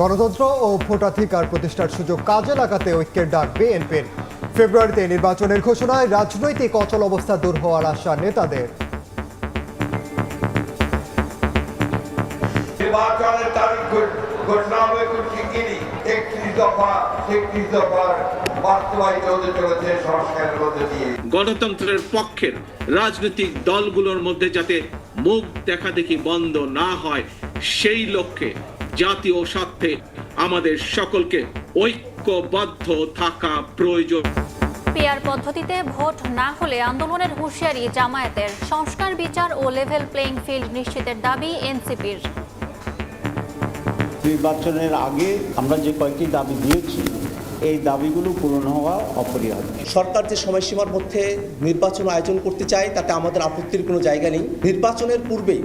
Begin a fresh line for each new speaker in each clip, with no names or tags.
গণতন্ত্র ও ভোটাধিকার প্রতিষ্ঠার সুযোগ কাজে লাগাতে ঐক্যের ডাক বিএনপির। ফেব্রুয়ারিতে নির্বাচনের ঘোষণায় রাজনৈতিক অচল অবস্থা দূর হওয়ার আশা নেতাদের।
নির্বাচনের তারিখ ঘোষণা হবে খুব শিগগিরই একত্রিশ দফা একত্রিশ দফার বাস্তবায়িত হতে চলেছে সংস্কারের মধ্যে দিয়ে।
গণতন্ত্রের পক্ষের রাজনৈতিক দলগুলোর মধ্যে যাতে মুখ দেখা দেখি বন্ধ না হয় সেই লক্ষ্যে জাতীয় স্বার্থে আমাদের সকলকে ঐক্যবদ্ধ থাকা প্রয়োজন।
পেয়ার পদ্ধতিতে ভোট না হলে আন্দোলনের হুঁশিয়ারি জামায়াতের। সংস্কার বিচার ও লেভেল প্লেইং ফিল্ড নিশ্চিতের দাবি এনসিপির।
নির্বাচনের আগে আমরা যে কয়েকটি দাবি দিয়েছি এই দাবিগুলো পূরণ হওয়া অপরিহার্য।
সরকার যে সময়সীমার মধ্যে নির্বাচন আয়োজন করতে চায় তাতে আমাদের আপত্তির কোনো জায়গা নেই। নির্বাচনের পূর্বে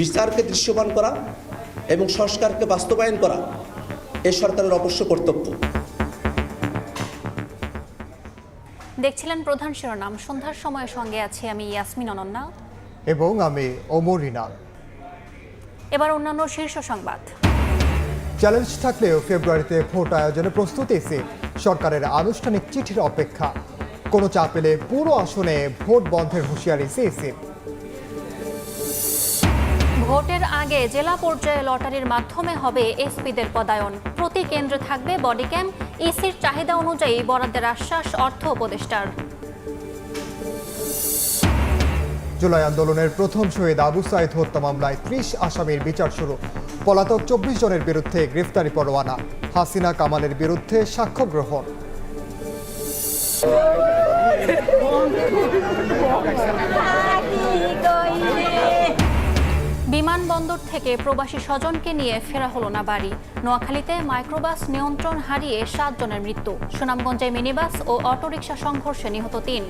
বিচারকে দৃশ্যমান করা এবং সংস্কারকে বাস্তবায়ন করা এ সরকারের অবশ্য কর্তব্য।
দেখছিলেন প্রধান শিরোনাম। সন্ধ্যার সময়ের সঙ্গে আছি আমি ইয়াসমিন অনন্যা।
এবং আমি ওমর রিনাল।
এবার অন্যান্য শীর্ষ সংবাদ।
চ্যালেঞ্জ থাকলেও ফেব্রুয়ারিতে ভোট আয়োজনে প্রস্তুতি সিট সরকারের আনুষ্ঠানিক চিঠির অপেক্ষা। কোনো চাপ এলে পুরো আসনে ভোট বন্ধের হুঁশিয়ারি সিইসির
ভোটের আগে জেলা পর্যায়ে লটারির মাধ্যমে হবে এসপিদের পদায়ন। প্রতি কেন্দ্রে থাকবে বডি ক্যাম্প ইসির চাহিদা অনুযায়ী বরাদ্দের আশ্বাস অর্থ উপদেষ্টার।
জুলাই আন্দোলনের প্রথম শহীদ আবু সাইদ হত্যা মামলায় ত্রিশ আসামির বিচার শুরু। পলাতক চব্বিশ জনের বিরুদ্ধে গ্রেফতারি পরোয়ানা। হাসিনা কামালের বিরুদ্ধে সাক্ষ্য গ্রহণ।
বিমানবন্দর থেকে প্রবাসী স্বজনকে নিয়ে ফেরা হলো না বাড়ি। নোয়াখালীতে মাইক্রোবাস নিয়ন্ত্রণ হারিয়ে সাতজনের মৃত্যু। সুনামগঞ্জে মিনিবাস ও অটোরিকশা সংঘর্ষে নিহত তিন।